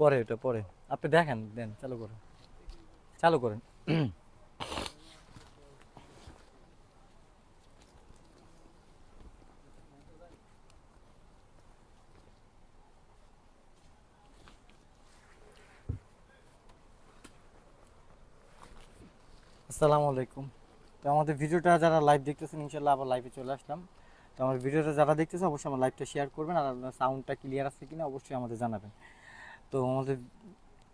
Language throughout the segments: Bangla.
পরে ওটা পরে। আপনি দেখেন, দেন, চালু করেন। চালু করেন। আসসালামু আলাইকুম। তো আমাদের ভিডিওটা যারা লাইভ দেখতেছেন ইনশাল্লাহ আবার লাইভে চলে আসলাম। তো আমার ভিডিওটা যারা দেখতেছে অবশ্যই আমার লাইভটা শেয়ার করবেন। আর সাউন্ডটা ক্লিয়ার আছে কিনা, অবশ্যই আমাদের জানাবেন। তো আমাদের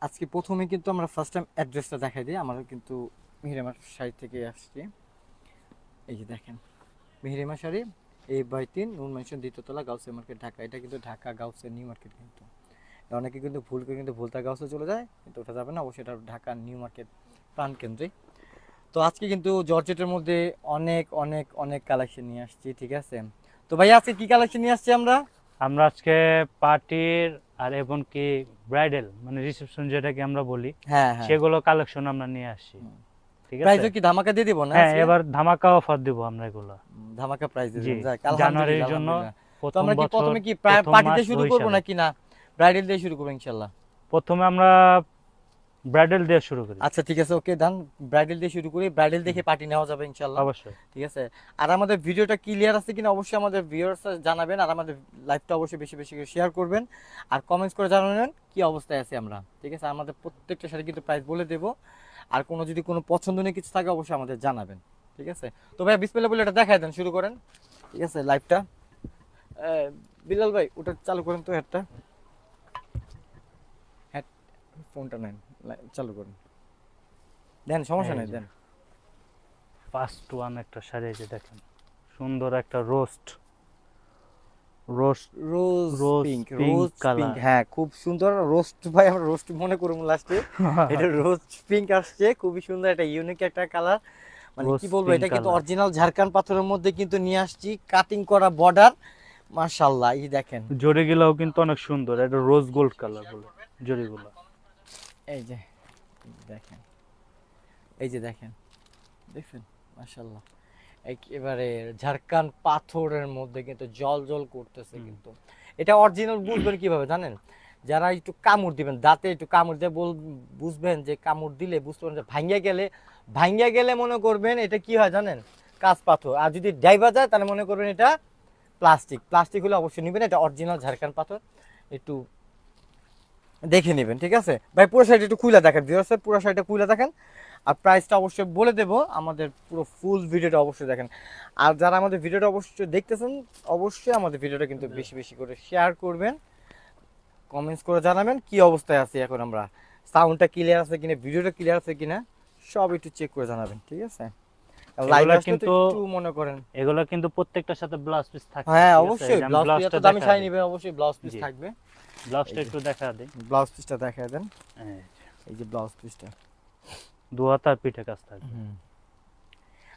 আজকে প্রথমে কিন্তু আমরা ফার্স্ট টাইম অ্যাড্রেসটা দেখাই দিই। আমরা কিন্তু মিহিরেমার শাড়ি থেকে আসছি। এই যে দেখেন, মিহিরেমা শাড়ি এই বাই তিন, নুন মেনশন দ্বিতীয়তলা গাউসে মার্কেট, ঢাকা। এটা কিন্তু ঢাকা গাউসের নিউ মার্কেট কিন্তু। অনেকে কিন্তু ভুল করে কিন্তু ভুলতা গাউসে চলে যায়, কিন্তু ওটা যাবে না, অবশ্যই এটা ঢাকা, নিউ মার্কেট প্রাণ কেন্দ্রে তো আজকে কিন্তু জর্জেটের মধ্যে অনেক অনেক অনেক কালেকশন নিয়ে আসছি, ঠিক আছে? তো ভাই আজকে কি কালেকশন নিয়ে আসছি আমরা? আমরা আজকে পার্টির আর এবং কি ব্রাইডাল মানে রিসেপশন যেটাকে আমরা বলি হ্যাঁ হ্যাঁ। সেগুলো কালেকশন আমরা নিয়ে আসি। ঠিক প্রাইসও আছে? কি ধামাকা দিয়ে দিব না হ্যাঁ এবার ধামাকা অফার দিব আমরা এগুলো। ধামাকা প্রাইস জানুয়ারির জন্য তো আমরা কি প্রথমে কি শুরু নাকি না? ব্রাইডাল দিয়ে শুরু করব ইনশাআল্লাহ প্রথমে আমরা ব্রাইডাল দিয়ে শুরু করি। আচ্ছা ঠিক আছে ওকে ডান ব্রাইডাল দিয়ে শুরু করি ব্রাইডাল দেখে পার্টি নেওয়া যাবে ইনশাল্লাহ অবশ্যই। ঠিক আছে? আর আমাদের ভিডিওটা ক্লিয়ার আছে কিনা অবশ্যই আমাদের ভিউয়ার্স জানাবেন আর আমাদের লাইভটা অবশ্যই বেশি বেশি করে শেয়ার করবেন। আর কমেন্টস করে জানাবেন কি অবস্থায় আছি আমরা? ঠিক আছে? আমাদের প্রত্যেকটা সাথে কিন্তু প্রাইস বলে দেব। আর কোনো যদি কোনো পছন্দ পছন্দনীয় কিছু থাকে অবশ্যই আমাদের জানাবেন। ঠিক আছে? তো ভাই বিসমিল্লাহ বলে এটা দেখাই দেন শুরু করেন। ঠিক আছে লাইভটা বিলাল ভাই ওটা চালু করেন তো হেডটা হেড ফোনটা নেন। চালু করেন। দেন সমস্যা নেই যে। দেন। ফার্স্ট ওয়ান একটা শাড়ি আছে দেখেন সুন্দর একটা roast. Roast rose Rose pink rose pink হ্যাঁ খুব সুন্দর রোস্ট ভাই আমরা রোস্ট মনে করব লাস্টে এটা রোজ পিঙ্ক আসছে খুবই সুন্দর একটা ইউনিক একটা কালার। মানে কি বলব এটা কিন্তু অরিজিনাল ঝাড়খান পাথরের মধ্যে কিন্তু নিয়ে আসছি কাটিং করা বর্ডার মাশাআল্লাহ এই দেখেন। কিন্তু অনেক সুন্দর এটা রোজ গোল্ড কালার বলে জরিগুলো এই যে দেখেন। এই যে দেখেন দেখছেন? মাশাআল্লাহ। একেবারে ঝাড়খান পাথরের মধ্যে কিন্তু জল জল করতেছে কিন্তু। এটা অরিজিনাল বুঝবেন কীভাবে জানেন? যারা একটু কামড় দিবেন দাঁতে একটু কামড় দিয়ে বুঝবেন যে কামড় দিলে বুঝতে পারবেন যে ভাঙ্গিয়া গেলে ভাঙ্গিয়া গেলে মনে করবেন এটা কি হয় জানেন? কাঁচ পাথর। আর যদি ডাইবা যায় তাহলে মনে করবেন এটা প্লাস্টিক। প্লাস্টিক হলে অবশ্যই নেবেন। এটা অরিজিনাল ঝাড়খান পাথর। একটু দেখে নেবেন ঠিক আছে? ভাই পুরো শাড়িটা একটু খুলে দেখেন ভিউয়ার্স পুরো শাড়িটা খুলে দেখেন। আর প্রাইসটা অবশ্যই বলে দেব আমাদের পুরো ফুল ভিডিওটা অবশ্যই দেখেন। আর যারা আমাদের ভিডিওটা অবশ্যই দেখতেছেন অবশ্যই আমাদের ভিডিওটা কিন্তু বেশি বেশি করে শেয়ার করবেন। কমেন্টস করে জানাবেন কি অবস্থায় আছি এখন আমরা? সাউন্ডটা ক্লিয়ার আছে কিনা ভিডিওটা ক্লিয়ার আছে কিনা সব একটু চেক করে জানাবেন ঠিক আছে? কিন্তু মনে করেন। এগুলো কিন্তু প্রত্যেকটার সাথে ব্লাউজ পিস থাকে হ্যাঁ ব্লাউজ পিস দামি অবশ্যই ব্লাউজ পিস থাকবে। ব্লাউজটা একটু দেখা দিই। ব্লাউজ পিসটা দেখায় দেন। এই যে, ব্লাউজ পিসটা দু হাতার পিঠে কাজ থাকবে।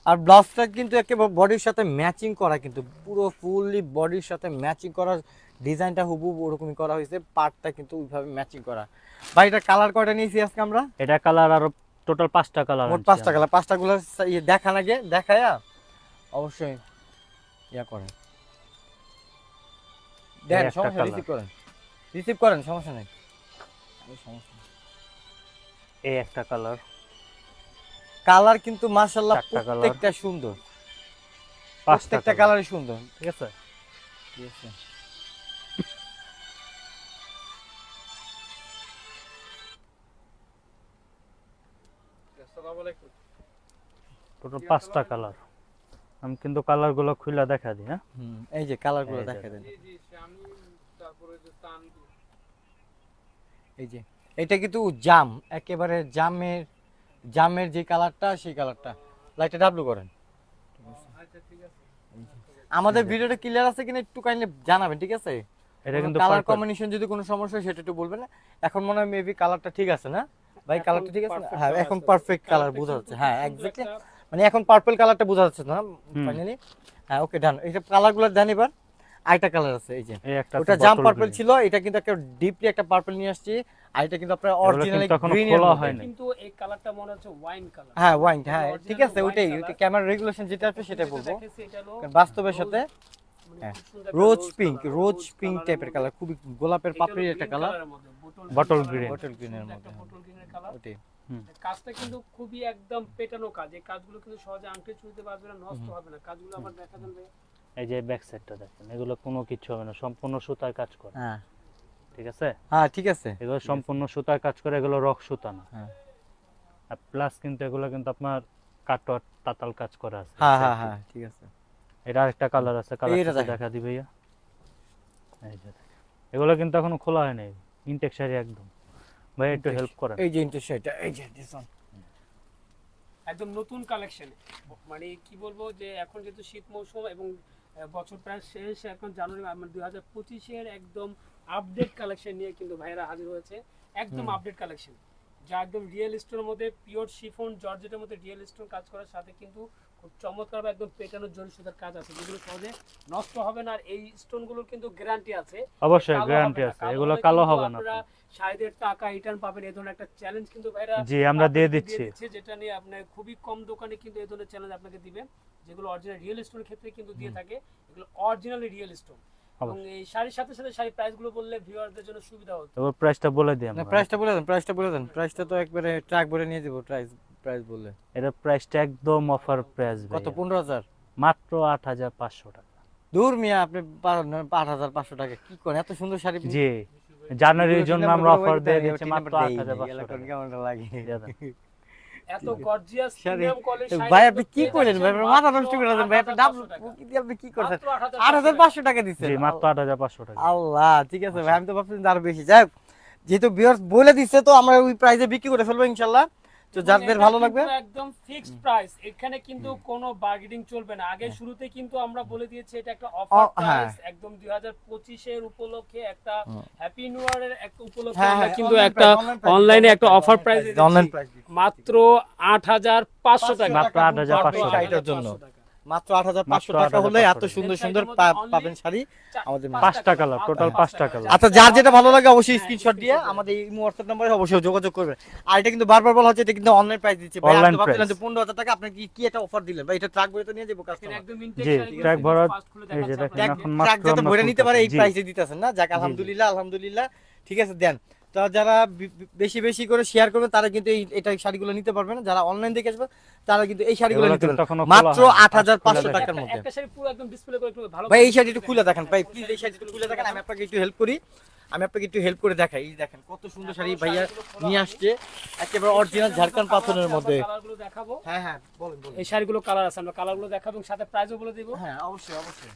আর ব্লাউজটা কিন্তু একেবারে বডির সাথে ম্যাচিং করা কিন্তু পুরো ফুললি বডির সাথে ম্যাচিং করা ডিজাইনটা হুবু ওরকমই করা হয়েছে পার্টটা কিন্তু ওইভাবে ম্যাচিং করা। ভাই এটা কালার কয়টা নিয়েছি আজকে আমরা? এটা কালার আরও টোটাল পাঁচটা কালার মোট পাঁচটা কালার পাঁচটা গুলো ইয়ে দেখান আগে দেখায়া। অবশ্যই ইয়া করেন। দেন সমস্যা করেন। রিসিভ করেন সমস্যা নেই। এই সমস্যা এই একটা কালার কালার কিন্তু মাশাআল্লাহ। প্রত্যেকটা সুন্দর। পাঁচটা প্রত্যেকটা কালারই সুন্দর। ঠিক আছে? ঠিক আছে। টোটাল পাঁচটা কালার আমি কিন্তু কালারগুলো খুলে দেখা দিই হ্যাঁ? হুম, এই যে কালারগুলো দেখা দেন। এই যে এটা কিন্তু জাম একেবারে জামের জামের যে কালারটা সেই কালারটা। লাইটটা ডাবলু করেন। আমাদের ভিডিওটা ক্লিয়ার আছে কিনা একটু কাইন্ডলি জানাবেন ঠিক আছে? এটা কিন্তু কালার কম্বিনেশন যদি কোনো সমস্যা হয় সেটা একটু বলবেন এখন মনে হয় মেবি কালারটা ঠিক আছে না? ভাই কালারটা ঠিক আছে হ্যাঁ এখন পারফেক্ট কালার বোঝা যাচ্ছে। হ্যাঁ এক্স্যাক্টলি মানে এখন পার্পল কালারটা বোঝা যাচ্ছে না ফাইনালি হ্যাঁ ওকে ডান এটা কালারগুলো দেন এবার। আরেকটা কালার আছে এই যে। ওটা জাম পার্পল ছিল এটা কিন্তু একটা ডিপলি একটা পার্পল নিয়ে আসছি আর এটা কিন্তু আপনার অরিজিনালি গ্রিন খোলা। কিন্তু এই কালারটা মনে হচ্ছে ওয়াইন কালার হ্যাঁ ওয়াইন হ্যাঁ ঠিক আছে ওইটাই। ওইটা ক্যামেরা রেগুলেশন যেটা আছে সেটাই বলব। বাস্তবের সাথে হ্যাঁ। রোজ পিঙ্ক রোজ পিঙ্ক টাইপের কালার খুবই গোলাপের পাপড়ির একটা কালার Bottle green। বটল গ্রিনের মধ্যে বটল গ্রিনের কালার ওটাই কাজটা কিন্তু খুবই একদম পেটানো কাজ এই কাজগুলো কিন্তু সহজে আংটি চুলতে পারবে না নষ্ট হবে না কাজগুলো আবার দেখা যাবে। এই যে ব্যাক সাইডটা দেখেন এগুলো কোনো কিছু হবে না সম্পূর্ণ সুতার কাজ করে। হ্যাঁ। ঠিক আছে? হ্যাঁ ঠিক আছে। এগুলো সম্পূর্ণ সুতার কাজ করে এগুলো রক সুতা না। হ্যাঁ। আর প্লাস কিন্তু এগুলো কিন্তু আপনার কাটোয়ার তাতাল কাজ করা আছে। হ্যাঁ হ্যাঁ হ্যাঁ ঠিক আছে। এটা আরেকটা কালার আছে কালার। দেখা দিবে ভাইয়া। এই যে দেখেন। এগুলো কিন্তু এখনও খোলা হয় নাই ইনটেক শাড়ি একদম। ভাই একটু হেল্প করেন। এই যে ইন্টার সেটা এই যে one। একদম নতুন কালেকশন মানে কি বলব যে এখন যেহেতু শীত মৌসুম এবং বছর প্রায় শেষ। এখন জানুয়ারি মানে দুই হাজার পঁচিশের একদম আপডেট কালেকশন নিয়ে কিন্তু ভাইরা হাজির হয়েছে। একদম আপডেট কালেকশন যা একদম রিয়েল স্টোনের মধ্যে পিওর শিফন জর্জেটের মধ্যে রিয়েল স্টোন কাজ করার সাথে কিন্তু খুব চমৎকার বা একদম পেটানো জরি সুতার কাজ আছে যেগুলো সহজে নষ্ট হবে না আর এই স্টোনগুলোর কিন্তু গ্যারান্টি আছে। অবশ্যই গ্যারান্টি আছে। এগুলো কালো হবে না। আপনারা শাড়িদের টাকা রিটার্ন পাবেন এই ধরনের একটা চ্যালেঞ্জ কিন্তু ভাইরা জি আমরা দিয়ে দিচ্ছি। যেটা নিয়ে আপনার খুবই কম দোকানে কিন্তু এই ধরনের চ্যালেঞ্জ আপনাকে দিবে যেগুলো অরিজিনাল রিয়েল স্টোনের ক্ষেত্রে কিন্তু দিয়ে থাকে এগুলো অরিজিনালি রিয়েল স্টোন এবং এই শাড়ির সাথে সাথে শাড়ির প্রাইসগুলো বললে ভিউয়ারদের জন্য সুবিধা হতো। এবার প্রাইসটা বলে দিই না আমরা প্রাইসটা বলে দেন প্রাইসটা বলে দেন। প্রাইসটা তো একবারে ট্রাক ভরে নিয়ে দেবো প্রাইস প্রাইস বললে এটা প্রাইসটা একদম অফার প্রাইস কত? পনেরো হাজার? মাত্র আট হাজার পাঁচশো টাকা। দূর মিয়া আপনি পারেন না আট হাজার পাঁচশো টাকা কি করেন? এত সুন্দর শাড়ি জি জানুয়ারির জন্য আমরা অফার দিয়ে দিচ্ছি মাত্র নাম্বার আট দেই, হাজার এগুলা পাঁচশো মানে কোন কেমনটা লাগে। এত গর্জিয়াস প্রিমিয়াম কোয়ালিটি ভাই আপনি কি করলেন ভাই মাথা নষ্ট করে দেন ভাই আপনি ডাব কি দিয়ে আপনি কি করছেন? আট হাজার পাঁচশো টাকা। দিচ্ছেন জি মাত্র আট হাজার পাঁচশো টাকা। আল্লাহ ঠিক আছে ভাই আমি তো ভাবছিলাম আরও বেশি। যাই হোক, যেহেতু বিয়ার্স বলে দিচ্ছে তো আমরা ওই প্রাইসে বিক্রি করে ফেলব ইনশাল্লাহ তো যাদের ভালো লাগবে? একদম ফিক্সড প্রাইস এখানে কিন্তু কোনো বার্গেনিং চলবে না। আগে শুরুতে কিন্তু আমরা বলে দিয়েছি এটা একটা অফার হ্যাঁ। প্রাইস একদম 2025 এর উপলক্ষে একটা হ্যাপি নিউ ইয়ারের একটা উপলক্ষে হ্যাঁ, আমরা হ্যাঁ, কিন্তু একটা অনলাইনে একটা অফার প্রাইস অনলাইন প্রাইস মাত্র 8500 টাকা। মাত্র 8500 টাকা। এটার জন্য। 8500 টাকা। মাত্র আট হাজার পাঁচশো টাকা হলে এত সুন্দর সুন্দর পাবেন শাড়ি। আমাদের পাঁচটা কালার, টোটাল পাঁচটা কালার। আচ্ছা যার যেটা ভালো লাগে অবশ্যই স্ক্রিনশট দিয়ে আমাদের এই হোয়াটসঅ্যাপ নাম্বারে অবশ্যই যোগাযোগ করবেন। আর এটা কিন্তু বারবার বলা হচ্ছে এটা কিন্তু অনলাইন প্রাইস দিচ্ছে। পনেরো হাজার টাকা আপনি কি কি একটা অফার দিলেন? ভাই এটা ট্রাক বইতে তো নিয়ে যাব কাস্টমার একদম জি, ভরা- এই যে দেখেন, ট্রাক এখন ট্রাক মাত্র যাতে আমরা ভরে নিতে পারে এই। প্রাইসে দিতেছেন না? যাক আলহামদুলিল্লাহ আলহামদুলিল্লাহ। ঠিক আছে দেন। তো যারা বেশি বেশি করে শেয়ার করবেন তারা কিন্তু এই এটা শাড়িগুলো নিতে পারবে না। যারা অনলাইন দেখে আসবে তারা কিন্তু এই শাড়িগুলো নিতে পারবে মাত্র হয়নি, আট হাজার খুলে পাঁচশো দেখেন। টাকার মধ্যে। একটা শাড়ি পুরো একদম ডিসপ্লে করে একটু ভালো ভাই এই শাড়ি একটু খুলে দেখেন। ভাই প্লিজ এই শাড়ি একটু খুলে দেখেন। আমি আপনাকে একটু হেল্প করি। আমি আপনাকে একটু হেল্প করে দেখাই। এই দেখেন কত সুন্দর শাড়ি ভাইয়া নিয়ে আসছে। একেবারে অরিজিনাল ঝাড়খণ্ড পাথরের মধ্যে। কালারগুলো দেখাবো। হ্যাঁ হ্যাঁ বলেন বলেন। এই শাড়িগুলো কালার আছে আমরা কালারগুলো দেখাবো এবং সাথে প্রাইসও বলে দিব। হ্যাঁ অবশ্যই অবশ্যই।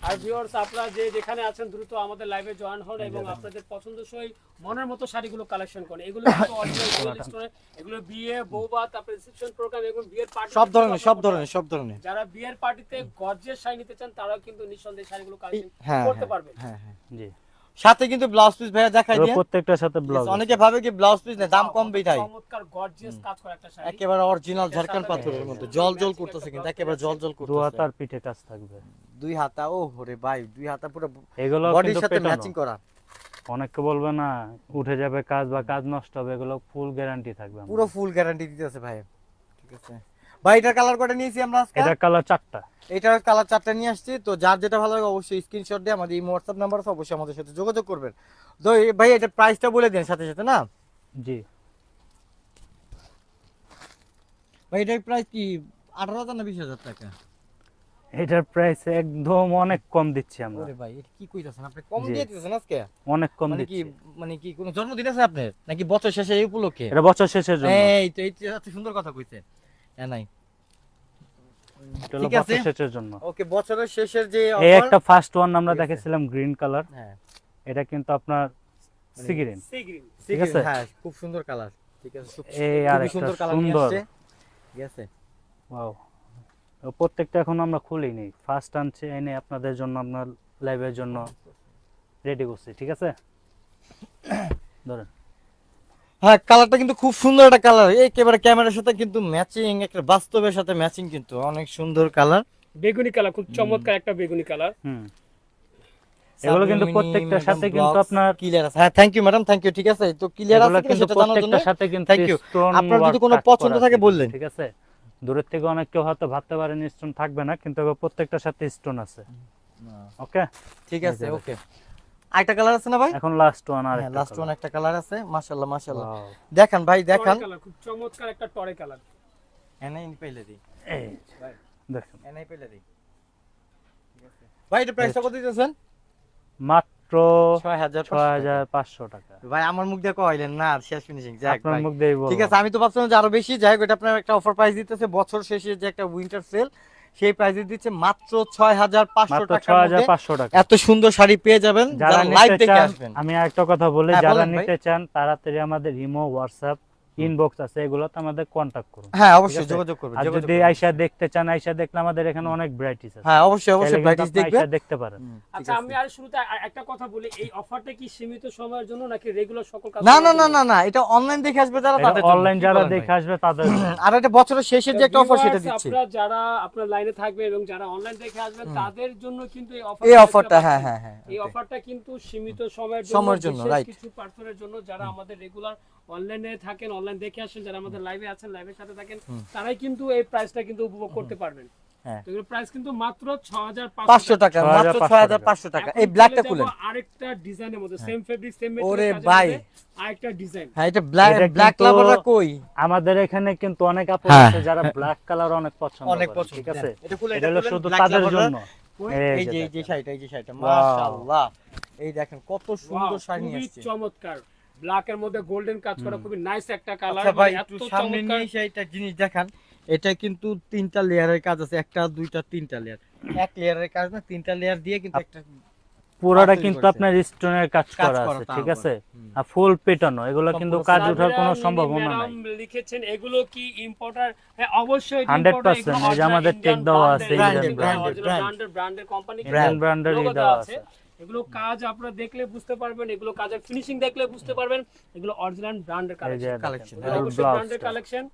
আর ভিউয়ার্স আপনারা যে যেখানে আছেন দ্রুত আমাদের লাইভে জয়েন হন এবং আপনাদের পছন্দসই মনের মতো শাড়িগুলো কালেকশন করেন। এগুলো কিন্তু অরিজিনাল স্টোরে এগুলো বিয়ে বৌভাত তারপরে রিসেপশন প্রোগ্রাম এবং বিয়ের পার্টি সব ধরনের সব ধরনের সব ধরনের। যারা বিয়ের পার্টিতে গর্জের শাড়ি নিতে চান তারাও কিন্তু নিঃসন্দেহে শাড়িগুলো কালেকশন হ্যাঁ করতে হ্যাঁ, পারবেন। হ্যাঁ হ্যাঁ জি। সাথে কিন্তু ব্লাউজ পিস ভাইয়া দেখাই দিয়ে প্রত্যেকটার সাথে ব্লাউজ অনেকে ভাবে কি ব্লাউজ পিস না দাম কম বেটাই চমৎকার গর্জিয়াস কাজ করা একটা শাড়ি। একেবারে অরিজিনাল ঝাড়খণ্ড পাথরের মধ্যে। জল জল করতেছে কিন্তু একেবারে জল জল করতেছে। পিঠে কাজ থাকবে। দুই হাতা ও হরে ভাই দুই হাতা পুরো এগুলো বডির সাথে ম্যাচিং করা। অনেকে বলবে না উঠে যাবে কাজ বা কাজ নষ্ট হবে এগুলো ফুল গ্যারান্টি থাকবে। পুরো ফুল গ্যারান্টি দিতেছে ভাই। ঠিক আছে। ভাই এটার কালার কটা নিয়েছি আমরা আজকে? এটার কালার চারটা। এটার কালার চারটা নিয়ে আসছি তো যার যেটা ভালো লাগে অবশ্যই স্ক্রিনশট দিয়ে আমাদের এই হোয়াটসঅ্যাপ নাম্বার আছে অবশ্যই আমাদের সাথে যোগাযোগ করবেন। তো ভাই এটা প্রাইসটা বলে দেন সাথে সাথে না? জি। ভাই এটার প্রাইস কি আঠারো হাজার না বিশ হাজার টাকা? এটার প্রাইস একদম অনেক কম দিচ্ছি আমরা। ওরে ভাই এটা কি কইতাছেন? আপনি কম দিয়ে দিতেছেন আজকে? অনেক কম মানে কি দিচ্ছি। মানে কি কোনো জন্মদিন আছে আপনার? নাকি বছর শেষে এই উপলক্ষে? এটা বছর শেষের জন্য। এই তো এই তো এত সুন্দর কথা কইছে। হ্যাঁ নাই। ঠিক আছে। বছর শেষের জন্য। ওকে বছরের শেষের যে এই একটা ফার্স্ট ওয়ান আমরা দেখেছিলাম গ্রিন কালার হ্যাঁ। এটা কিন্তু আপনার সি গ্রিন ঠিক আছে? হ্যাঁ খুব সুন্দর কালার ঠিক আছে খুব- আর সুন্দর কালার নিয়ে। আসছে। ঠিক আছে। ওয়াও প্রত্যেকটা এখন আমরা খুলিনি ফার্স্ট আনছে এনে আপনাদের জন্য আপনার লাইভের জন্য রেডি করছি ঠিক আছে? ধরেন। হ্যাঁ কালারটা কিন্তু খুব সুন্দর একটা কালার একেবারে ক্যামেরার সাথে কিন্তু ম্যাচিং একটা বাস্তবের সাথে ম্যাচিং কিন্তু অনেক সুন্দর কালার বেগুনি কালার খুব চমৎকার একটা বেগুনি কালার হুম। এগুলো কিন্তু প্রত্যেকটার সাথে কিন্তু আপনার ক্লিয়ার আছে। হ্যাঁ thank you madam thank you ঠিক আছে? তো ক্লিয়ার আছে কিন্তু সেটা জানার জন্য? প্রত্যেকটার সাথে কিন্তু. স্টোন আপনার যদি কোনো পছন্দ থাকে বললেন। ঠিক আছে? দূরের থেকে অনেক কেউ হয়তো ভাবতে পারেন স্টোন থাকবে না কিন্তু প্রত্যেকটার সাথে স্টোন আছে। ওকে ঠিক আছে ওকে আরেকটা কালার আছে না ভাই? এখন লাস্ট ওয়ান আর হ্যাঁ লাস্ট ওয়ান একটা কালার আছে মাশাআল্লাহ মাশাআল্লাহ। Wow. দেখান ভাই দেখান। খুব চমৎকার একটা টরে কালার এনাই পেলে দিই এই দেখেন। এনাই পেলে দিই ভাই এটা প্রাইসটা কত দিতেছেন? মাত্র ছয় হাজার পাঁচশো টাকা। ভাই আমার মুখ দিয়ে কইলেন না শেষ ফিনিশিং আপনার মুখ দিয়ে ঠিক আছে আমি তো ভাবছিলাম যে আরও বেশি যাই আপনার একটা অফার প্রাইস দিতেছে বছর শেষে যে একটা উইন্টার সেল সেই প্রাইসে দিচ্ছে মাত্র ছয় হাজার পাঁচশো মাত্র টাকা। এত সুন্দর শাড়ি পেয়ে যাবেন যারা লাইভ আসবেন। আমি একটা কথা বলি হ্যাঁ, যারা নিতে চান তাড়াতাড়ি আমাদের ইমো হোয়াটসঅ্যাপ ইনবক্স আছে এগুলোতে আমাদের কন্টাক্ট করুন। হ্যাঁ অবশ্যই যোগাযোগ করবেন আর যদি। আইসা দেখতে চান আইসা দেখলে আমাদের এখানে অনেক ভ্যারাইটিস আছে। হ্যাঁ অবশ্যই অবশ্যই আপনি দেখবেন। দেখতে পারেন। আচ্ছা আমি আর শুরুতে একটা কথা বলি এই অফারটা কি সীমিত সময়ের জন্য নাকি রেগুলার সকল না না না না না এটা অনলাইন দেখে আসবে যারা তাদের অনলাইন যারা দেখে আসবে তাদের আর এটা বছরের শেষের যে একটা অফার সেটা দিচ্ছি। আপনারা যারা আপনার লাইনে থাকবে এবং যারা অনলাইন দেখে আসবেন তাদের জন্য কিন্তু এই অফার এই অফারটা হ্যাঁ হ্যাঁ হ্যাঁ এই অফারটা কিন্তু সীমিত সময়ের সময়ের জন্য জন্য, বিশেষ right. কিছু পার্সনের জন্য যারা আমাদের রেগুলার অনলাইনে থাকেন অনলাইন দেখে আসেন যারা আমাদের লাইভে আছেন লাইভের সাথে থাকেন তারাই কিন্তু এই প্রাইসটা কিন্তু উপভোগ করতে পারবেন। হ্যাঁ। প্রাইস কিন্তু মাত্র টাকা। মাত্র 6500 ছয় হাজার টাকা। এই ব্ল্যাকটা খুলেন। আরেকটা ডিজাইনের মধ্যে সেম ফেব্রিক সেম ওরে ভাই। আরেকটা ডিজাইন হ্যাঁ এটা ব্ল্যাক ব্ল্যাক লাভাররা কই? আমাদের এখানে কিন্তু অনেক আপু হ্যাঁ। আছে যারা ব্ল্যাক কালার অনেক পছন্দ অনেক পছন্দ। ঠিক আছে? এটা হলো শুধু তাদের জন্য। এই যে এই যে দেখেন। শাড়িটা এই যে শাড়িটা মাশাআল্লাহ। এই দেখেন কত সুন্দর শাড়ি আসছে। চমৎকার। ব্ল্যাক এর মধ্যে গোল্ডেন কাজ করা খুবই নাইস একটা কালার আচ্ছা ভাই একটু সামনে নিয়ে এসে একটা জিনিস দেখান। এটা কিন্তু তিনটা লেয়ারের কাজ আছে একটা দুইটা তিনটা লেয়ার এক লেয়ারের কাজ না তিনটা লেয়ার দিয়ে কিন্তু একটা পুরোটা কিন্তু আপনার স্টোনের কাজ কাজ করা আছে ঠিক আছে? আর ফুল পেটানো এগুলো কিন্তু কাজ ওঠার কোনো সম্ভাবনা নাই। লিখেছেন এগুলো কি ইম্পোর্টার হ্যাঁ অবশ্যই 100% এই যে আমাদের tag দেওয়া আছে, ব্র্যান্ডের কোম্পানি দেওয়া আছে। এগুলো কাজ আপনারা দেখলে বুঝতে পারবেন এগুলো কাজের ফিনিশিং দেখলে বুঝতে পারবেন এগুলো অরিজিনাল ব্র্যান্ডের কালেকশন হ্যাঁ। ব্র্যান্ডের কালেকশন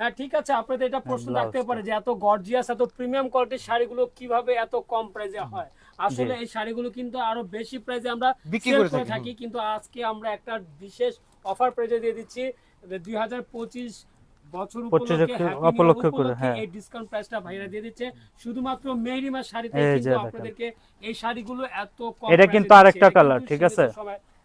হ্যাঁ ঠিক আছে আপনাদের এটা প্রশ্ন রাখতে পারে যে এত গর্জিয়াস এত প্রিমিয়াম কোয়ালিটির শাড়িগুলো কীভাবে এত কম প্রাইসে হয়? আসলে এই শাড়িগুলো কিন্তু আরও বেশি প্রাইসে আমরা বিক্রি করে থাকি কিন্তু আজকে আমরা একটা বিশেষ অফার প্রাইসে দিয়ে দিচ্ছি দুই হাজার পঁচিশ বছর উপলক্ষে এপ্রিল Happy New Year উপলক্ষে করে, হ্যাঁ। এই ডিসকাউন্ট প্রাইসটা ভাইরা দিয়ে দিচ্ছে। শুধুমাত্র মেরিমা শাড়িতে কিন্তু আপনাদেরকে এই শাড়িগুলো এত কম এটা কিন্তু আরেকটা এটা ঠিক আছে?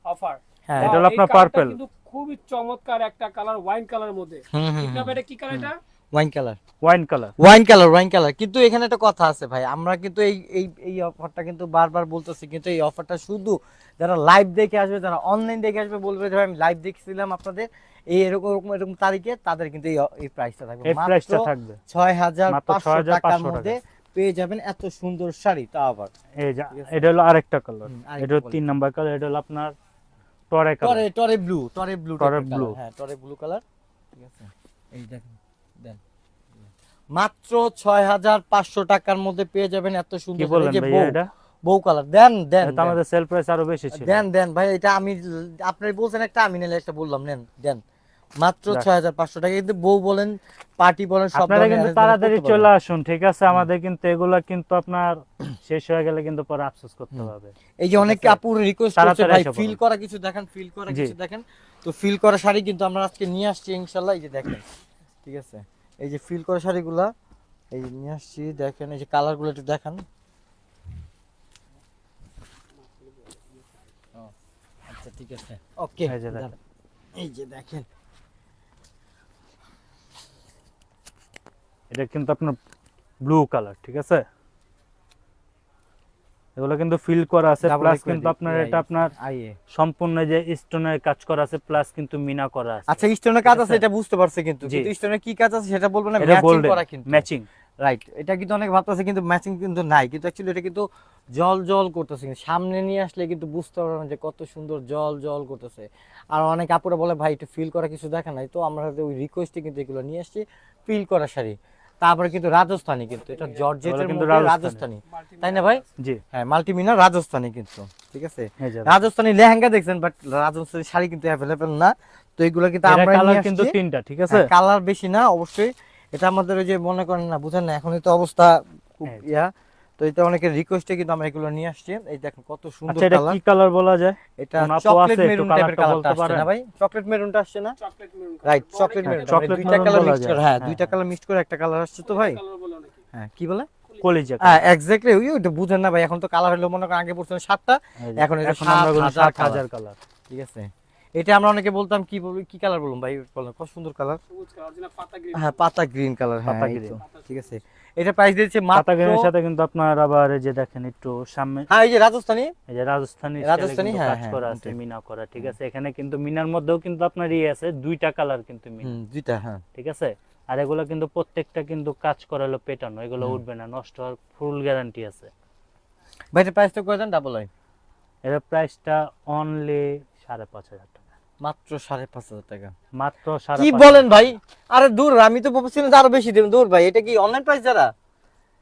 অফার হ্যাঁ এটা হলো আপনার purple। কিন্তু খুবই চমৎকার একটা কালার ওয়াইন কালার মধ্যে। হুম হুম ঠিক না ভাই, এটা কি কালার এটা? Wine colour wine colour wine colour wine colour কিন্তু এখানে একটা কথা আছে ভাই আমরা কিন্তু এই এই এই অফারটা কিন্তু বারবার বলতেছি কিন্তু এই অফারটা শুধু যারা লাইভ দেখে আসবে যারা অনলাইন দেখে আসবে বলবে যে আমি লাইভ দেখছিলাম আপনাদের। এই এরকম এরকম এরকম তারিখে তাদের কিন্তু এই প্রাইসটা থাকবে। এই প্রাইসটা থাকবে। মাত্র 6,500 টাকার মধ্যে পেয়ে যাবেন এত সুন্দর শাড়ি তা আবার। এই যে এটা হলো আরেকটা কালার এটা হলো তিন নাম্বার কালার এটা হলো আপনার টরে কালার টরে টরে ব্লু টরে ব্লু টরে blue। হ্যাঁ টরে ব্লু কালার ঠিক আছে? এই দেখেন দেন। মাত্র ছয় হাজার পাঁচশো টাকার মধ্যে পেয়ে যাবেন এত সুন্দর যে বউ। এটা? বউ কালার দেন দেন এটা আমাদের সেল প্রাইস আরও বেশি ছিল। দেন দেন ভাই এটা আমি আপনি বলছেন একটা আমি নিলে একটা বললাম নেন দেন। মাত্র যাক। ছয় হাজার পাঁচশো টাকা। কিন্তু বউ বলেন পার্টি বলেন সব আপনারা কিন্তু তাড়াতাড়ি চলে আসুন ঠিক আছে? আমাদের কিন্তু এগুলা কিন্তু আপনার শেষ হয়ে গেলে কিন্তু পরে আফসোস করতে হবে। এই যে অনেক। আপুর রিকোয়েস্ট করছে ভাই ফিল করা কিছু দেখেন ফিল করা কিছু দেখেন। তো ফিল করা শাড়ি কিন্তু আমরা আজকে নিয়ে আসছি ইনশাআল্লাহ এই যে দেখেন ঠিক আছে? এই যে ফিল করা শাড়িগুলা এই নিয়ে আসছি দেখেন এই যে কালারগুলো একটু দেখান। আচ্ছা ঠিক আছে। ওকে। এই যে দেখেন। এটা কিন্তু আপনার ব্লু কালার ঠিক আছে? এগুলো কিন্তু ফিল করা আছে প্লাস কিন্তু আপনার এটা আপনার সম্পূর্ণ যে স্টোনের কাজ করা আছে প্লাস কিন্তু মিনা করা আছে। আচ্ছা স্টোনের কাজ আছে। এটা বুঝতে পারছে। কিন্তু। স্টোনের কি কাজ আছে সেটা বলব না ম্যাচিং করা কিন্তু। ম্যাচিং রাইট এটা কিন্তু অনেক ভাবতেছে কিন্তু ম্যাচিং কিন্তু নাই। কিন্তু অ্যাকচুয়ালি এটা কিন্তু জল জল করতেছে। কিন্তু সামনে নিয়ে আসলে কিন্তু বুঝতে পারবেন যে কত সুন্দর জল জল করতেছে। আর অনেক আপুরা বলে ভাই একটু ফিল করা কিছু দেখা নাই। তো আমরা ওই রিকোয়েস্টে কিন্তু এগুলো নিয়ে আসছি ফিল করা শাড়ি। তারপরে কিন্তু রাজস্থানি কিন্তু এটা জর্জেটের কিন্তু রাজস্থানি। তাই না ভাই? জি। হ্যাঁ মাল্টিমিনা রাজস্থানি কিন্তু ঠিক আছে? রাজস্থানি লেহেঙ্গা দেখছেন বাট রাজস্থানি শাড়ি কিন্তু অ্যাভেলেবেল না। তো এগুলো কিন্তু আমরা কালার কিন্তু তিনটা ঠিক আছে? কালার বেশি না অবশ্যই। এটা আমাদের ওই যে মনে করেন না বুঝেন না এখনই তো অবস্থা খুব হ্যাঁ। ইয়া। তো এটা অনেকের রিকোয়েস্টে কিন্তু আমরা এগুলো নিয়ে আসছি। এই দেখেন কত সুন্দর আচ্ছা এটা কি কালার বলা যায়? এটা চকলেট মেরুন টাইপের কালারটা বলতে আসছে না ভাই? চকলেট মেরুনটা আসছে না? Chocolate maroon right chocolate maroon chocolate দুইটা কালার মিক্স করে হ্যাঁ হ্যাঁ, দুইটা। কালার মিক্স করে একটা কালার আসছে তো ভাই। কালার বলে অনেকে হ্যাঁ কি বলে? কলিজা হ্যাঁ এক্স্যাক্টলি ওই ওটা বুঝেন না ভাই এখন তো কালার হলো মনে করেন আগে পড়ছেন সাতটা এখন এটা সাত হাজার কালার ঠিক আছে? এটা আমরা অনেকে বলতাম কি বলব কি কালার বলুন ভাই বলেন কত সুন্দর কালার সবুজ কালার অরিজিনাল পাতা গ্রিন হ্যাঁ পাতা গ্রিন কালার হ্যাঁ পাতা ঠিক আছে। এটা প্রাইস দিয়েছে মাত্র পাতাগ্রামের সাথে কিন্তু আপনার আবার এই যে দেখেন একটু সামনে হ্যাঁ এই যে রাজস্থানি? এই যে রাজস্থানি রাজস্থানি, রাজস্থানি হ্যাঁ, কাজ হ্যাঁ, করা আছে মিনা করা ঠিক আছে। এখানে কিন্তু মিনার মধ্যেও কিন্তু আপনার ইয়ে আছে দুইটা কালার কিন্তু মিনা। হুম দুইটা হ্যাঁ। ঠিক আছে? আর এগুলো কিন্তু প্রত্যেকটা কিন্তু কাজ করা হলো পেটানো এগুলো উঠবে না নষ্ট হওয়ার ফুল গ্যারান্টি আছে। ভাই এটা প্রাইসটা করে দেন? ডাবল হয় এর প্রাইসটা অনলি সাড়ে পাঁচ হাজার টাকা। মাত্র সাড়ে পাঁচ হাজার টাকা। মাত্র কি বলেন ভাই? আরে দূর আমি তো ভাবছিলাম যে আরও বেশি দেবেন। দূর ভাই এটা কি অনলাইন প্রাইস যারা?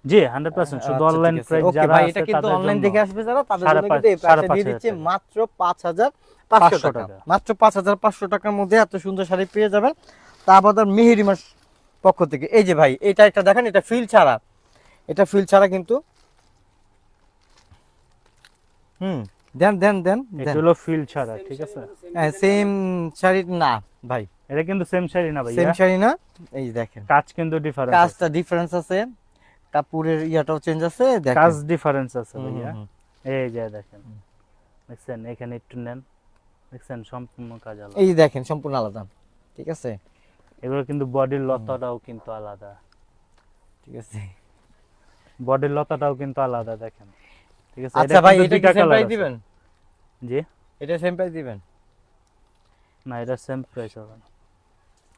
জি হান্ড্রেড পার্সেন্ট শুধু আচ্ছা, অনলাইন প্রাইস যারা ভাই এটা কিন্তু অনলাইন দেখে আসবে যারা তাদের জন্য কিন্তু এই সাড়ে প্রাইসটা দিয়ে দিচ্ছে মাত্র পাঁচ হাজার পাঁচশো পাঁচশো টাকা। টাকা। মাত্র পাঁচ হাজার পাঁচশো টাকার মধ্যে এত সুন্দর শাড়ি পেয়ে যাবেন। তা আবার মেহেরিমার পক্ষ থেকে। এই যে ভাই এটা একটা দেখেন এটা ফিল ছাড়া। এটা ফিল ছাড়া কিন্তু হুম। দেন দেন দেন এটা হলো ফিল ছাড়া ঠিক আছে? সেম শাড়ি না ভাই। এটা কিন্তু সেম শাড়ি না সেম শাড়ি না? এই দেখেন। কাজ কিন্তু ডিফারেন্স কাজটা ডিফারেন্স আছে। কাপড়ের ইয়াটাও চেঞ্জ আছে দেখেন। কাজ ডিফারেন্স আছে ভাইয়া। এই যে দেখেন দেখছেন? এখানে একটু নেন। দেখছেন? সম্পূর্ণ কাজ আলাদা। এই দেখেন সম্পূর্ণ আলাদা ঠিক আছে? এগুলো কিন্তু বডির লতাটাও কিন্তু আলাদা। ঠিক আছে। বডির লতাটাও কিন্তু আলাদা দেখেন। ঠিক আছে আচ্ছা ভাই এটা কি সেম প্রাইস দিবেন? জি? এটা সেম প্রাইস দিবেন? না এটা সেম প্রাইস হবে না।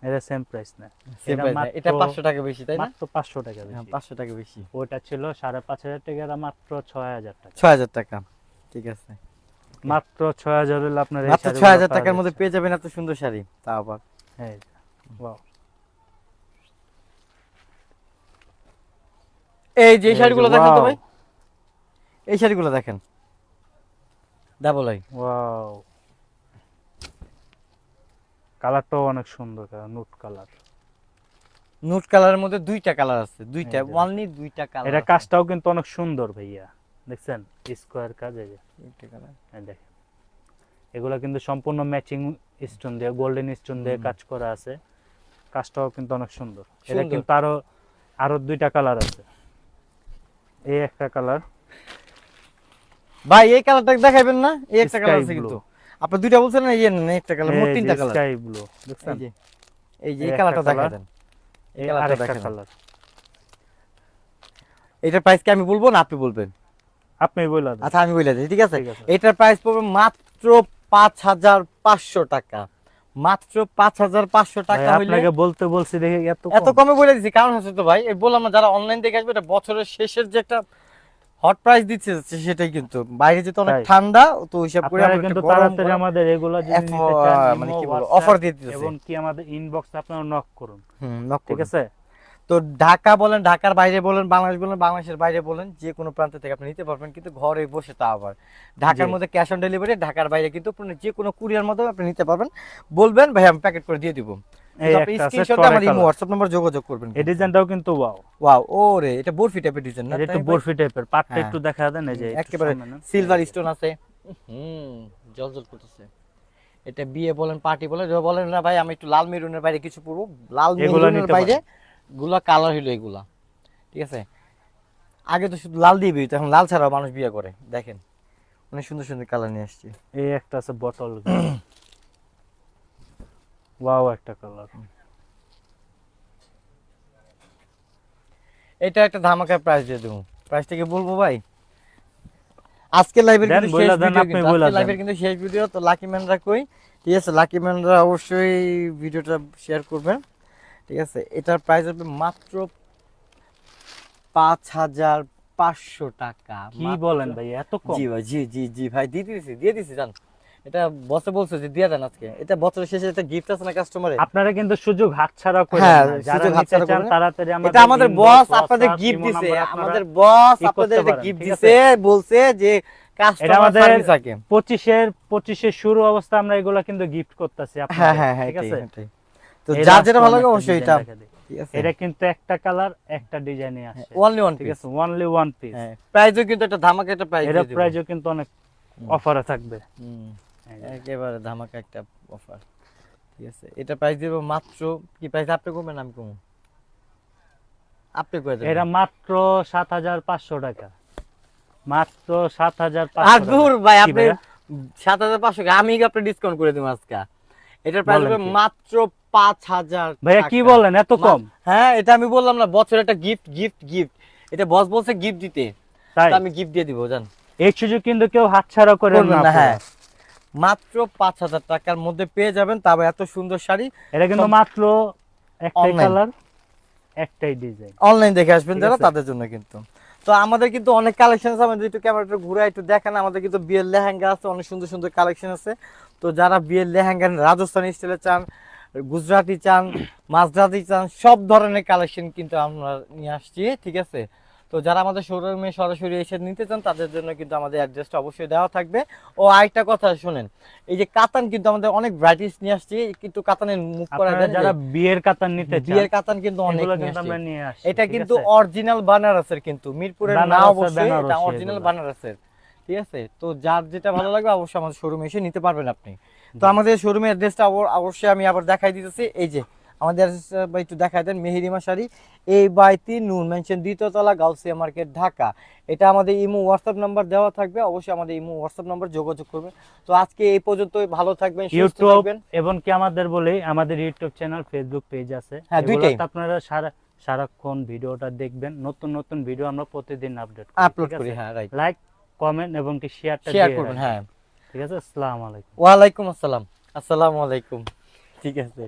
এটা সেম প্রাইস না। এটা মাত্র- 500 টাকা বেশি তাই না? মাত্র পাঁচশো টাকা হ্যাঁ বেশি 500 টাকা বেশি। ওটা ছিল সাড়ে পাঁচ হাজার টাকা মাত্র ছয় হাজার টাকা। 6000 টাকা ঠিক আছে। মাত্র ছয় হাজার হলে আপনার এই মাত্র 6000 টাকার মধ্যে পেয়ে যাবেন এত সুন্দর শাড়ি তা আবার। এই যে। এই শাড়িগুলো দেখেন তো ভাই। এই শাড়িগুলো দেখেন। Double I wow। কালারটাও অনেক সুন্দর নুট কালার নুট কালারের মধ্যে দুইটা কালার আছে। দুইটা। অনলি দুইটা কালার এটা কাজটাও কিন্তু অনেক সুন্দর ভাইয়া। দেখছেন? স্কোয়ার কাজ এই যে। দুইটা কালার দেখেন। এগুলো কিন্তু সম্পূর্ণ ম্যাচিং স্টোন দিয়ে গোল্ডেন স্টোন দিয়ে কাজ করা আছে। কাজটাও কিন্তু অনেক সুন্দর। এটা কিন্তু আরও আরও দুইটা কালার আছে। এই একটা কালার ভাই এই কালারটা দেখাইবেন না? এই একটা কালার আছে কিন্তু। আপনি দুইটা বলছেন না এই না একটা কালার। মোট তিনটা কালার। স্কাই ব্লু দেখছেন এই যে এই কালারটা দেখা colour। দেন এই কালারটা দেখেন এটার প্রাইস কি আমি বলব না আপনি বলবেন? আপনি বলে দেন। আচ্ছা আমি বলে দিই ঠিক আছে? এটার প্রাইস পড়বে মাত্র পাঁচ হাজার পাঁচশো টাকা। মাত্র পাঁচ হাজার পাঁচশো ভাই, টাকা হইলে আপনাকে বলতে বলছি দেখে এত এত কমে। বলে দিচ্ছি কারণ হচ্ছে তো ভাই এই বললাম না যারা অনলাইন দেখে আসবে এটা বছরের শেষের যে একটা হট প্রাইস দিচ্ছে সেটাই কিন্তু। বাইরে যেতে অনেক ঠান্ডা তো হিসাব করে আমরা কিন্তু তাড়াতাড়ি আমাদের এগুলো যদি নিতে চান মানে কি বলব, offer দিয়ে দিতেছে। এবং কি আমাদের ইনবক্সে আপনারা নক করুন। হুম, knock ঠিক আছে? তো ঢাকা বলেন ঢাকার বাইরে বলেন বাংলাদেশ বলেন বাংলাদেশের বাইরে বলেন যে কোনো প্রান্ত থেকে আপনি নিতে পারবেন কিন্তু ঘরে বসে তা আবার। ঢাকার মধ্যে ক্যাশ অন ডেলিভারি ঢাকার বাইরে কিন্তু যে কোনো কুরিয়ার মাধ্যমে আপনি নিতে পারবেন। বলবেন ভাই আমি প্যাকেট করে দিয়ে দিব। এই আপনি একটা আছে স্ক্রিনশটে আমার ইমো হোয়াটসঅ্যাপ নাম্বার যোগাযোগ করবেন এই ডিজাইনটাও কিন্তু ওয়াও ওয়াও ওরে এটা বরফি টাইপের ডিজাইন না এটা একটু তাই ভাই? বরফি টাইপের পাটটা। একটু দেখা দেন এই যে একটু একেবারে সামনে নেন। সিলভার স্টোন আছে। হুম জল জল করতেছে। এটা বিয়ে বলেন পার্টি বলেন বলেন না ভাই আমি একটু লাল মেরুনের বাইরে কিছু পরবো। লাল এগুলা মেরুনের বাইরে গুলা কালার হইল এগুলা। ঠিক আছে? আগে তো শুধু লাল দিয়ে বিয়ে এখন লাল ছাড়াও মানুষ বিয়ে করে। দেখেন অনেক সুন্দর সুন্দর কালার নিয়ে আসছি। এই একটা আছে বটল ওয়াও একটা কালার এটা একটা ধামাকার প্রাইস দিয়ে দেবো। প্রাইসটা কি বলব ভাই? আজকে লাইভের কিন্তু শেষ ভিডিও। লাইভের কিন্তু শেষ ভিডিও তো লাকি ম্যানরা কই? ঠিক আছে লাকি ম্যানরা অবশ্যই ভিডিওটা শেয়ার করবেন। ঠিক আছে এটার প্রাইস হবে মাত্র পাঁচ হাজার পাঁচশো টাকা। কি বলেন ভাই এত কম? জি ভাই জি জি জি ভাই দিয়ে দিয়েছি দিয়ে দিয়েছি জান। এটা বসে বলছে যে দিয়ে দেন আজকে। এটা বছরের শেষে একটা গিফট আছে না কাস্টমারে আপনারা কিন্তু সুযোগ হাতছাড়া করেন হ্যাঁ, সুযোগ হাতছাড়া না। তাড়াতাড়ি আমাদের এটা আমাদের বস আপনাদের গিফট দিছে। আমাদের বস আপনাদের একটা গিফট দিছে বলছে যে আমাদের- শুরু অবস্থা আমরা এগুলা কিন্তু গিফট করতেছি হ্যাঁ হ্যাঁ হ্যাঁ ঠিক আছে? তো এই যেটা ভালো লাগে অবশ্যই এটা কিন্তু একটা কালার একটা ডিজাইনে আসে। অনলি ওয়ান ঠিক আছে? ওয়ান পিস হ্যাঁ প্রাইসও কিন্তু একটা ধামাকা একটা প্রাইস এর প্রাইসও কিন্তু অনেক অফারে থাকবে। একেবারে ধামাকা একটা অফার ঠিক আছে এটা প্রাইস দেব মাত্র কি প্রাইস আপনি কমবেন আমি কমু? আপনি কয়ে এটা মাত্র সাত হাজার পাঁচশো টাকা। মাত্র সাত হাজার আর পাঁচশো দূর ভাই আপনি সাত হাজার পাঁচশো আমি আপনি ডিসকাউন্ট করে দিব আজকে। এটার প্রাইস হবে মাত্র পাঁচ হাজার ভাইয়া কি। বলেন? এত কম? হ্যাঁ এটা আমি বললাম না বছর একটা গিফট গিফট গিফট এটা বস বলছে গিফট দিতে। তাই? আমি গিফট দিয়ে দিব জান। এই সুযোগ কিন্তু কেউ হাতছাড়া করে না হ্যাঁ। মাত্র পাঁচ হাজার টাকার মধ্যে পেয়ে যাবেন। তবে এত সুন্দর শাড়ি। এটা কিন্তু মাত্র একটাই কালার একটাই ডিজাইন অনলাইন দেখে আসবেন যারা তাদের জন্য কিন্তু। তো আমাদের কিন্তু অনেক কালেকশন আছে আমাদের একটু ক্যামেরাটা ঘুরে একটু দেখেন। আমাদের কিন্তু বিয়ের লেহেঙ্গা আছে অনেক সুন্দর সুন্দর কালেকশন আছে। তো যারা বিয়ের লেহেঙ্গা রাজস্থানি স্টাইলে চান গুজরাটি চান মাঝরাতি চান সব ধরনের কালেকশন কিন্তু আমরা নিয়ে আসছি ঠিক আছে? তো যারা আমাদের শোরুমে সরাসরি এসে নিতে চান তাদের জন্য কিন্তু আমাদের অ্যাড্রেসটা অবশ্যই দেওয়া থাকবে ও আরেকটা কথা শুনেন এই যে কাতান কিন্তু আমাদের অনেক ভ্যারাইটিস নিয়ে আসছি কিন্তু কাতানের মুখ করা যায় যারা বিয়ের কাতার নিতে চান বিয়ের কাতান কিন্তু অনেক নিয়ে আসছি। এটা কিন্তু? অরিজিনাল বানারসের কিন্তু মিরপুরের না অবশ্যই এটা অরিজিনাল। বানারসের ঠিক আছে তো যার যেটা ভালো লাগবে অবশ্যই আমাদের শোরুমে এসে নিতে পারবেন আপনি তো আমাদের শোরুমের অ্যাড্রেসটা অবশ্যই আমি আবার দেখাই দিতেছি এই যে আমাদের টা একটু দেখাই দেন মেহেরিমা শাড়ি এই বাইতি নূর মেনশন দ্বিতীয়তলা গাউসিয়া মার্কেট ঢাকা। এটা আমাদের ইমো হোয়াটসঅ্যাপ নাম্বার দেওয়া থাকবে অবশ্যই আমাদের ইমো হোয়াটসঅ্যাপ নাম্বার যোগাযোগ করবেন। তো আজকে এই পর্যন্তই ভালো থাকবেন সুস্থ থাকবেন। এবং কি আমাদের বলি আমাদের ইউটিউব চ্যানেল ফেসবুক পেজ আছে। হ্যাঁ, দুইটাই। আপনারা সারা সারাক্ষণ ভিডিওটা দেখবেন। নতুন নতুন ভিডিও আমরা প্রতিদিন আপডেট আপলোড করি হ্যাঁ রাইট লাইক কমেন্ট এবং কি শেয়ারটা শেয়ার করবেন হ্যাঁ। ঠিক আছে? আসসালামু আলাইকুম। ওয়ালাইকুম আসসালাম। আসসালামু আলাইকুম। ঠিক আছে।